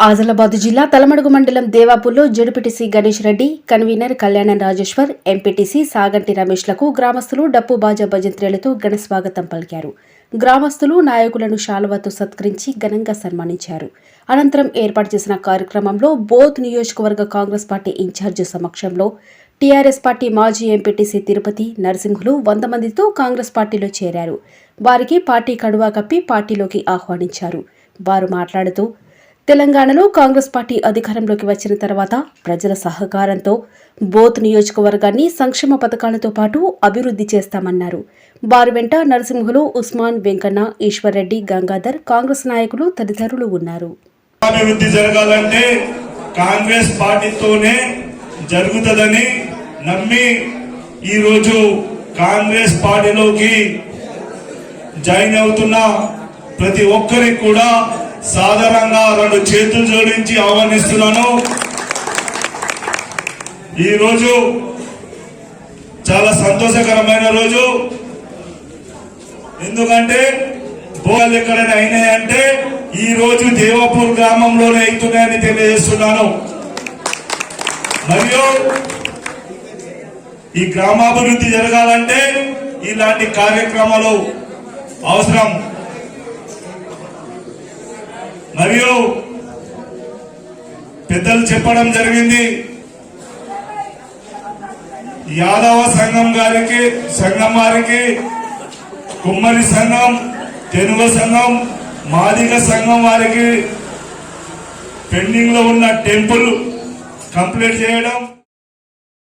ఆదిలాబాద్ జిల్లా తలమడుగు మండలం దేవాపూర్లో ZPTC Ganesh Reddy convener Kalyanam Rajeshwar MPTC Saganti రమేష్లకు గ్రామస్తులు డప్పు బాజా భజంత్రేలతో ఘన స్వాగతం పలికారు. గ్రామస్తులు నాయకులను శాలువాతో సత్కరించి ఘనంగా సన్మానించారు. అనంతరం ఏర్పాటు చేసిన కార్యక్రమంలో బోధ్ నియోజకవర్గ కాంగ్రెస్ పార్టీ ఇన్ఛార్జి సమక్షంలో టీఆర్ఎస్ పార్టీ మాజీ ఎంపీటీసీ తిరుపతి నరసింహులు వంద మందితో కాంగ్రెస్ పార్టీలో చేరారు. వారికి పార్టీ కడువా కప్పి పార్టీలోకి ఆహ్వానించారు. వారు మాట్లాడుతూ తెలంగాణలో కాంగ్రెస్ పార్టీ అధికారంలోకి వచ్చిన తర్వాత ప్రజల సహకారంతో బోత్ నియోజకవర్గాన్ని సంక్షేమ పథకాలతో పాటు అభివృద్ధి చేస్తామన్నారు. వారి వెంట నరసింహులు ఉస్మాన్ వెంకన్న ఈశ్వర్రెడ్డి గంగాధర్ కాంగ్రెస్ నాయకులు తదితరులు ఉన్నారు. అభివృద్ధి జరగాలంటే కాంగ్రెస్ పార్టీతోనే జరుగుతుందని నమ్మి ఈరోజు కాంగ్రెస్ పార్టీలోకి జాయిన్ అవుతున్న ప్రతి ఒక్కరికి కూడా సాధారణంగా రెండు చేతులు జోడించి ఆహ్వానిస్తున్నాను. ఈరోజు చాలా సంతోషకరమైన రోజు. ఎందుకంటే బోల్ ఎక్కడైనా అయినాయంటే ఈ రోజు దేవపూర్ గ్రామంలోనే అవుతున్నాయని తెలియజేస్తున్నాను. మరియు ఈ గ్రామాభివృద్ధి జరగాలంటే ఇలాంటి కార్యక్రమాలు అవసరం. మరియు పెద్దలు చెప్పడం జరిగింది. యాదవ సంఘం గారికి సంఘం వారికి కుమ్మరి సంఘం తెలుగు సంఘం మాదిగ సంఘం వారికి పెండింగ్లో ఉన్న టెంపుల్ కంప్లీట్ చేయడం